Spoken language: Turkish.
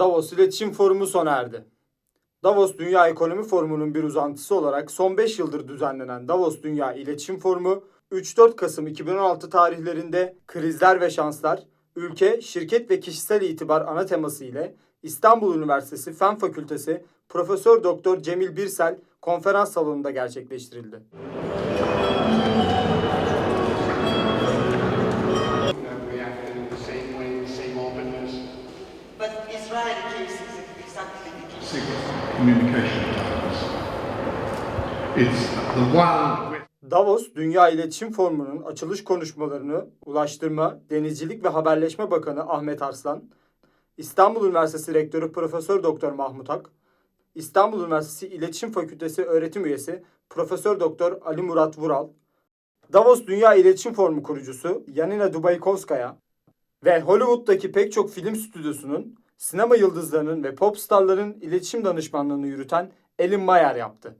Davos İletişim Forumu sona erdi. Davos Dünya Ekonomi Forumu'nun bir uzantısı olarak son 5 yıldır düzenlenen Davos Dünya İletişim Forumu 3-4 Kasım 2016 tarihlerinde krizler ve şanslar, ülke, şirket ve kişisel itibar ana teması ile İstanbul Üniversitesi Fen Fakültesi Profesör Doktor Cemil Birsel konferans salonunda gerçekleştirildi. Davos Dünya İletişim Forumu'nun açılış konuşmalarını Ulaştırma, Denizcilik ve Haberleşme Bakanı Ahmet Arslan, İstanbul Üniversitesi Rektörü Profesör Doktor Mahmut Ak, İstanbul Üniversitesi İletişim Fakültesi öğretim üyesi Profesör Doktor Ali Murat Vural, Davos Dünya İletişim Forumu kurucusu Yanina Dubaykovskaya ve Hollywood'daki pek çok film stüdyosunun sinema yıldızlarının ve pop starların iletişim danışmanlığını yürüten Elin Mayer yaptı.